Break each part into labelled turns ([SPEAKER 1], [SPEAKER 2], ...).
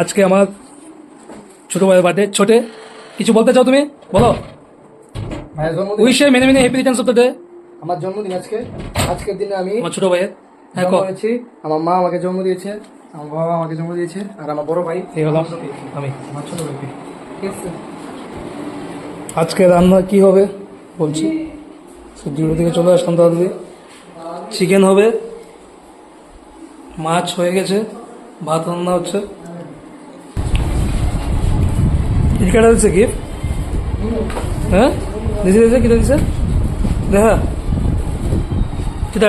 [SPEAKER 1] আজকে আমার ছোট ভাইয়ের বার্থডে ছোটে কিছু বলতে চাও তুমি? বলো। উইশে মেনে মেনে হ্যাপি দ্য ডে
[SPEAKER 2] আমার জন্মদিন আজকে। আজকের দিনে আমি
[SPEAKER 1] আমার ছোট ভাইয়ের। হ্যাঁ
[SPEAKER 2] জন্ম
[SPEAKER 1] কো
[SPEAKER 2] হয়েছি আমার মা আমাকে জন্ম দিয়েছে। আমার বাবা আমাকে জন্ম দিয়েছে। আর আমার বড় ভাই
[SPEAKER 1] এই হলাম আমি।
[SPEAKER 2] আমার ছোট ভাইকে ঠিক আছে?
[SPEAKER 1] আজকে রান্না কি হবে? বলছি। ডিউটি থেকে চলে আসলাম তাড়াতাড়ি চিকেন হবে। মাছ হয়ে গেছে। ভাত রান্না হচ্ছে। কেটে দিচ্ছে কি হ্যাঁ দিছে দিছে কেটে দিছে দেখা কিটা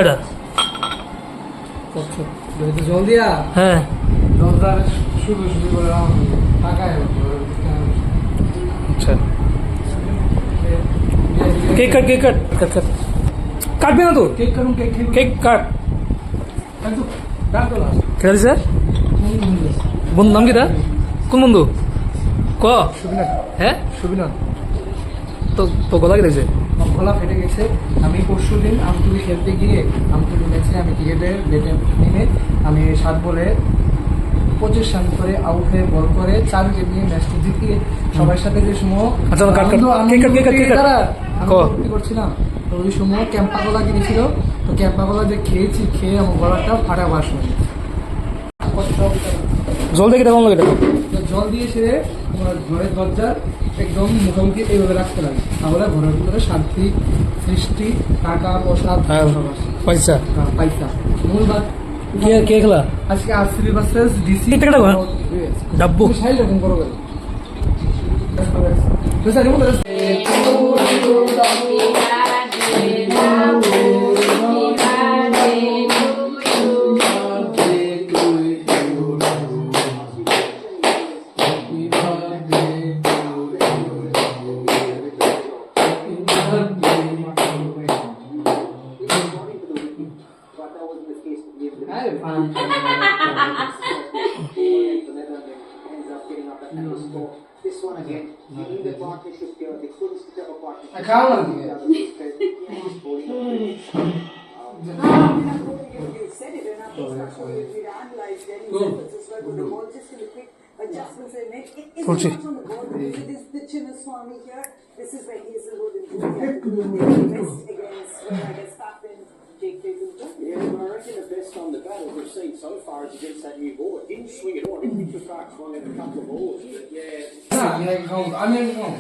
[SPEAKER 2] যদি জল দিয়া
[SPEAKER 1] হ্যাঁ আচ্ছা কেক কাট কেক কাট কাট কাট কাটবে না তো
[SPEAKER 2] কেক কাটুন কেক
[SPEAKER 1] কেক কাট
[SPEAKER 2] ডাক
[SPEAKER 1] দিছে বন্ধু নাম কিটা কোন বন্ধু ক? হ্যাঁ?
[SPEAKER 2] সুবিনা
[SPEAKER 1] তো তো গলা
[SPEAKER 2] আমার গলা ফেটে গেছে। আমি পরশু দিন আমতুলি খেলতে গিয়ে আমতুলি ম্যাচে আমি ক্রিকেটের বেটে নেমে আমি সাত বলে পঁচিশ রান করে আউট হয়ে বল করে চার উইকেট নিয়ে ম্যাচটি জিতিয়ে সবার সাথে যে সময়
[SPEAKER 1] আচ্ছা,
[SPEAKER 2] আমি করছিলাম। তো ওই সময় ক্যাম্পা কলা কিনেছিল তো ক্যাম্পা কলা যে খেয়েছি খেয়ে আমার গলাটা ফাটা বাস হয়ে গেছে।
[SPEAKER 1] জল দেখে দেখো
[SPEAKER 2] জল দিয়ে সেরে ঘরের দরজা একদম মুখোমুখি এইভাবে রাখতে লাগে তাহলে ঘরের ভিতরে শান্তি সৃষ্টি টাকা পয়সা
[SPEAKER 1] হ্যাঁ পয়সা।
[SPEAKER 2] হ্যাঁ, পয়সা। মূল বাদ
[SPEAKER 1] কে কে খেলা?
[SPEAKER 2] আজকে আসছি ভার্সেস ডিসি
[SPEAKER 1] এই টাকাটা কয়? ডাব্বু।
[SPEAKER 2] সাইড রকম করো
[SPEAKER 3] This one again, you need the partnership here, the full step of partnership.
[SPEAKER 2] I can't.
[SPEAKER 3] you said it,
[SPEAKER 1] and
[SPEAKER 3] I think that's what you did analyze. Then you said, this is why we're just going to quick. their best against, where I guess, Fafin, Jake Tatum.
[SPEAKER 4] Yeah, but I reckon the best on the battle we've seen so far is against that new board. Didn't swing at all. Didn't think the Sharks won in a couple of balls. But yeah,
[SPEAKER 2] না আমি আগে খাবো আমি আগে খাবো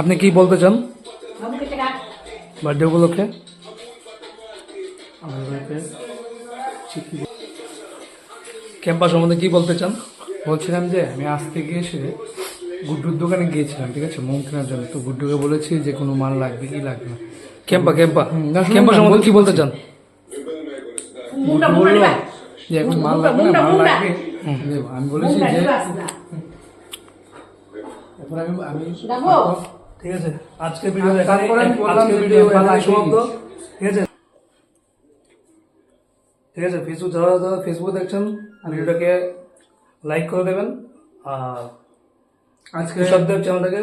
[SPEAKER 1] আপনি কি বলতে চান বার্থডে উপলক্ষে? ক্যাম্পাস সম্বন্ধে কি বলতে চান?
[SPEAKER 2] বলছিলাম যে আমি আজ থেকে এসে গুড্ডুর দোকানে গিয়েছিলাম ঠিক আছে? মোম কেনার জন্য। তো গুড্ডুকে বলেছি যে কোনো মাল লাগবে কি লাগবে না।
[SPEAKER 1] ক্যাম্পা ক্যাম্পা
[SPEAKER 2] হুম, না,
[SPEAKER 1] ক্যাম্পা সম্বন্ধে কি বলতে চান?
[SPEAKER 2] বলল যে এখন মাল লাগবে না মাল লাগবে? আমি বলেছি যে আমি আমি
[SPEAKER 1] ঠিক আছে? আজকে ভিডিও আজকে ভিডিও এখানে সমাপ্ত। ঠিক আছে? ঠিক আছে ফেসবুক যারা যারা ফেসবুক দেখছেন ভিডিওটাকে লাইক করে দেবেন। আর
[SPEAKER 2] আজকে
[SPEAKER 1] কৃষকদের চ্যানেলটাকে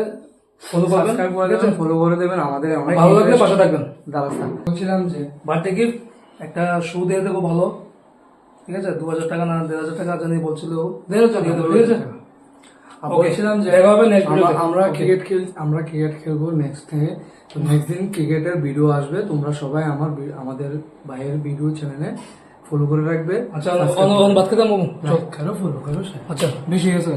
[SPEAKER 1] ফলো করবেন।
[SPEAKER 2] করে দেবেন ফলো করে দেবেন আমাদের অনেক
[SPEAKER 1] ভালো লাগলে পাশে থাকবেন।
[SPEAKER 2] দাদা বলছিলাম যে
[SPEAKER 1] বার্থডে গিফট একটা শু দিয়ে দেবো ভালো। ঠিক আছে? দু হাজার টাকা না দেড় হাজার টাকা জানি বলছিল। দেড় হাজার টাকা দেবো, ঠিক আছে
[SPEAKER 2] আর
[SPEAKER 1] Okay,
[SPEAKER 2] বলছিলাম যে আমরা-. ক্রিকেট খেল আমরা ক্রিকেট খেলব নেক্সট থেকে তো নেক্সট দিন ক্রিকেটের ভিডিও আসবে। তোমরা সবাই আমার আমাদের ভাইয়ের ভিডিও চ্যানেলে ফলো করে রাখবে।
[SPEAKER 1] আচ্ছা বাদ খেতাম
[SPEAKER 2] খেলো ফলো করো
[SPEAKER 1] আচ্ছা বেশি আছে গেছে